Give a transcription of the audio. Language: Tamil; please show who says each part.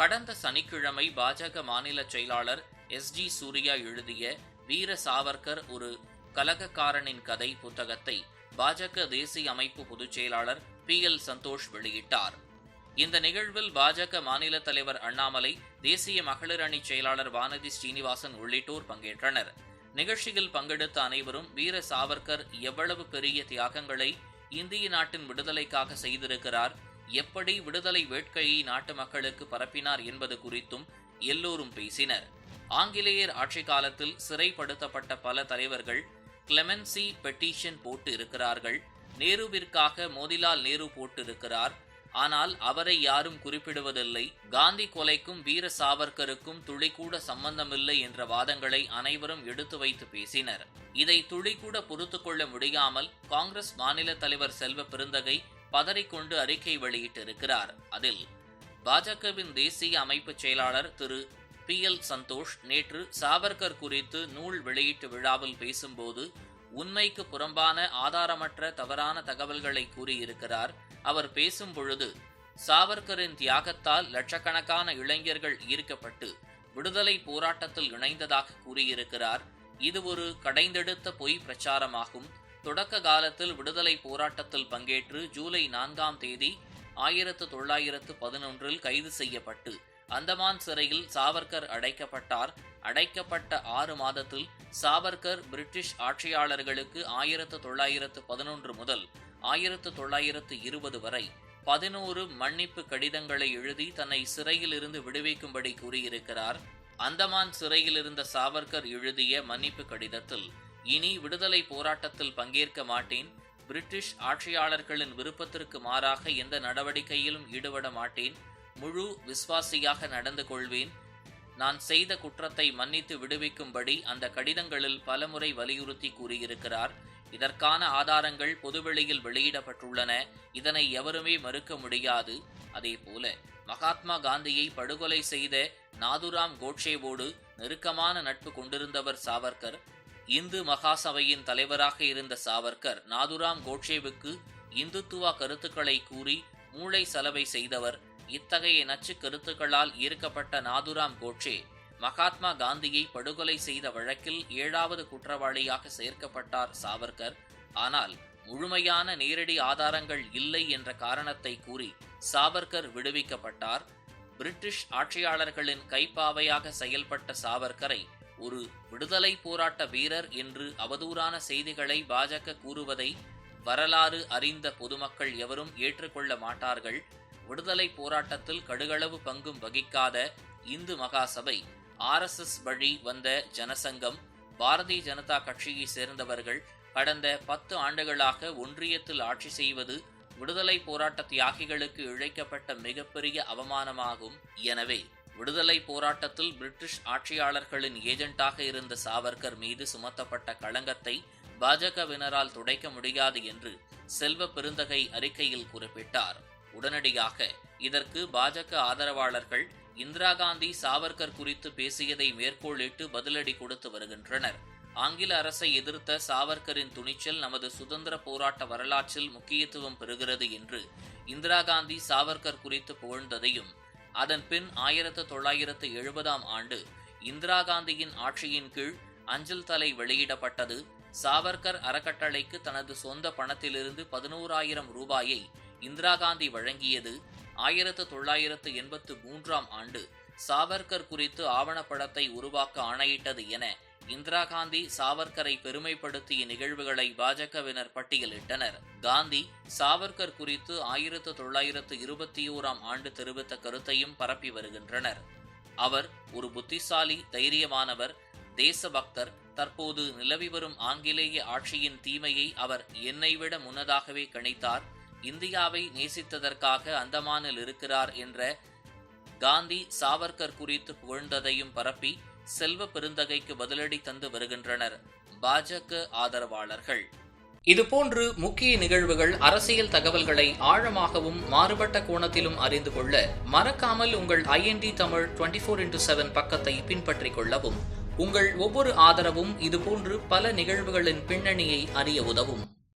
Speaker 1: கடந்த சனிக்கிழமை பாஜக மாநில செயலாளர் எஸ் ஜி சூர்யா எழுதிய வீர சாவர்கர் ஒரு கலகக்காரனின் கதை புத்தகத்தை பாஜக தேசிய அமைப்பு பொதுச் செயலாளர் பி எல் சந்தோஷ் வெளியிட்டார். இந்த நிகழ்வில் பாஜக மாநில தலைவர் அண்ணாமலை தேசிய மகளிர் அணி செயலாளர் வானதி ஸ்ரீனிவாசன் உள்ளிட்டோர் பங்கேற்றனர். நிகழ்ச்சியில் பங்கெடுத்த அனைவரும் வீர சாவர்கர் எவ்வளவு பெரிய தியாகங்களை இந்திய நாட்டின் விடுதலைக்காக செய்திருக்கிறார் எப்படி விடுதலை வேட்கையை நாட்டு மக்களுக்கு பரப்பினார் என்பது குறித்தும் எல்லோரும் பேசினர். ஆங்கிலேயர் ஆட்சி காலத்தில் சிறைப்படுத்தப்பட்ட பல தலைவர்கள் கிளெமென்சி பெட்டிஷன் போட்டு இருக்கிறார்கள். நேருவிற்காக மோதிலால் நேரு போட்டு இருக்கிறார். ஆனால் அவரை யாரும் குறிப்பிடுவதில்லை. காந்தி கொலைக்கும் வீர சாவர்கருக்கும் துளிக்கூட சம்பந்தமில்லை என்ற வாதங்களை அனைவரும் எடுத்து வைத்து பேசினர். இதை துளிக்கூட பொறுத்து கொள்ள முடியாமல் காங்கிரஸ் மாநில தலைவர் செல்வ பெருந்தகை பதறிக்கொண்டு அறிக்கை வெளியிட்டிருக்கிறார். அதில் பாஜகவின் தேசிய அமைப்பு செயலாளர் திரு. பி. எல். சந்தோஷ் நேற்று சாவர்கர் குறித்து நூல் வெளியீட்டு விழாவில் பேசும்போது உண்மைக்கு புறம்பான ஆதாரமற்ற தவறான தகவல்களை கூறியிருக்கிறார். அவர் பேசும் பொழுது சாவர்கரின் தியாகத்தால் லட்சக்கணக்கான இளைஞர்கள் ஈர்க்கப்பட்டு விடுதலை போராட்டத்தில் இணைந்ததாக கூறியிருக்கிறார். இது ஒரு கடைந்தெடுத்த பொய் பிரச்சாரமாகும். தொடக்க காலத்தில் விடுதலை போராட்டத்தில் பங்கேற்று ஜூலை நான்காம் தேதி ஆயிரத்து தொள்ளாயிரத்து பதினொன்றில் கைது செய்யப்பட்டு அந்தமான் சிறையில் சாவர்கர் அடைக்கப்பட்டார். அடைக்கப்பட்ட ஆறு மாதத்தில் சாவர்கர் பிரிட்டிஷ் ஆட்சியாளர்களுக்கு ஆயிரத்து தொள்ளாயிரத்து பதினொன்று முதல் ஆயிரத்து தொள்ளாயிரத்து இருபது வரை பதினோரு மன்னிப்பு கடிதங்களை எழுதி தன்னை சிறையிலிருந்து விடுவிக்கும்படி கூறியிருக்கிறார். அந்தமான் சிறையில் இருந்த சாவர்கர் எழுதிய மன்னிப்பு கடிதத்தில் இனி விடுதலை போராட்டத்தில் பங்கேற்க மாட்டேன். பிரிட்டிஷ் ஆட்சியாளர்களின் விருப்பத்திற்கு மாறாக எந்த நடவடிக்கையிலும் ஈடுபட மாட்டேன். முழு விசுவாசியாக நடந்து கொள்வேன். நான் செய்த குற்றத்தை மன்னித்து விடுவிக்கும்படி அந்த கடிதங்களில் பலமுறை வலியுறுத்தி கூறியிருக்கிறார். இதற்கான ஆதாரங்கள் பொதுவெளியில் வெளியிடப்பட்டுள்ளன. இதனை எவருமே மறுக்க முடியாது. அதேபோல மகாத்மா காந்தியை படுகொலை செய்த நாதுராம் கோட்சேவோடு நெருக்கமான நட்பு கொண்டிருந்தவர் சாவர்கர் இந்து மகாசபையின் தலைவராக இருந்த சாவர்கர் நாதுராம் கோட்சேவுக்கு இந்துத்துவ கருத்துக்களை கூறி மூளை சலவை செய்தவர். இத்தகைய நச்சு கருத்துக்களால் ஈர்க்கப்பட்ட நாதுராம் கோட்சே மகாத்மா காந்தியை படுகொலை செய்த வழக்கில் ஏழாவது குற்றவாளியாக சேர்க்கப்பட்டார் சாவர்கர். ஆனால் முழுமையான நேரடி ஆதாரங்கள் இல்லை என்ற காரணத்தை கூறி சாவர்கர் விடுவிக்கப்பட்டார். பிரிட்டிஷ் ஆட்சியாளர்களின் கைப்பாவையாக செயல்பட்ட சாவர்கரை ஒரு விடுதலை போராட்ட வீரர் என்று அவதூறான செய்திகளை பாஜக கூறுவதை வரலாறு அறிந்த பொதுமக்கள் எவரும் ஏற்றுக்கொள்ள மாட்டார்கள். விடுதலை போராட்டத்தில் கடுகளவு பங்கும் வகிக்காத இந்து மகாசபை ஆர்எஸ்எஸ் வழி வந்த ஜனசங்கம் பாரதிய ஜனதா கட்சியை சேர்ந்தவர்கள் கடந்த பத்து ஆண்டுகளாக ஒன்றியத்தில் ஆட்சி செய்வது விடுதலை போராட்ட தியாகிகளுக்கு இழைக்கப்பட்ட மிகப்பெரிய அவமானமாகும். எனவே விடுதலை போராட்டத்தில் பிரிட்டிஷ் ஆட்சியாளர்களின் ஏஜென்ட்டாக இருந்த சாவர்கர் மீது சுமத்தப்பட்ட களங்கத்தை பாஜகவினரால் துடைக்க முடியாது என்று செல்வ பெருந்தகை அறிக்கையில் குறிப்பிட்டார். உடனடியாக இதற்கு பாஜக ஆதரவாளர்கள் இந்திரா காந்தி சாவர்கர் குறித்து பேசியதை மேற்கோளிட்டு பதிலடி கொடுத்து வருகின்றனர். ஆங்கில அரசை எதிர்த்த சாவர்கரின் துணிச்சல் நமது சுதந்திர போராட்ட வரலாற்றில் முக்கியத்துவம் பெறுகிறது என்று இந்திரா காந்தி சாவர்கர் குறித்து புகழ்ந்ததையும் அதன் பின் ஆயிரத்து தொள்ளாயிரத்து எழுபதாம் ஆண்டு இந்திரா காந்தியின் ஆட்சியின் கீழ் அஞ்சல் தலை வெளியிடப்பட்டது. சாவர்கர் அறக்கட்டளைக்கு தனது சொந்த பணத்திலிருந்து பதினோராயிரம் ரூபாயை இந்திரா காந்தி வழங்கியது. ஆயிரத்து தொள்ளாயிரத்து எண்பத்து மூன்றாம் ஆண்டு சாவர்கர் குறித்து ஆவணப்படத்தை உருவாக்க ஆணையிட்டது என இந்திரா காந்தி சாவர்கரை பெருமைப்படுத்திய நிகழ்வுகளை பாஜகவினர் பட்டியலிட்டனர். காந்தி சாவர்கர் குறித்து ஆயிரத்து தொள்ளாயிரத்து இருபத்தி ஓராம் ஆண்டு தெரிவித்த கருத்தையும் பரப்பி வருகின்றனர். அவர் ஒரு புத்திசாலி தைரியமானவர் தேசபக்தர். தற்போது நிலவி வரும் ஆங்கிலேய ஆட்சியின் தீமையை அவர் என்னை விட முன்னதாகவே கணித்தார். இந்தியாவை நேசித்ததற்காக அந்தமானில் இருக்கிறார் என்ற காந்தி சாவர்கர் குறித்து புகழ்ந்ததையும் பரப்பி செல்வ பெருந்தகைக்கு பதிலடி தந்து வருகின்றனர். பாஜக ஆதரவாளர்கள். இதுபோன்று முக்கிய நிகழ்வுகள் அரசியல் தகவல்களை ஆழமாகவும் மாறுபட்ட கோணத்திலும் அறிந்து கொள்ள மறக்காமல் உங்கள் IND Tamil twenty four into seven பக்கத்தை பின்பற்றிக் கொள்ளவும் உங்கள் ஒவ்வொரு ஆதரவும் இதுபோன்று பல நிகழ்வுகளின் பின்னணியை அறிய உதவும்.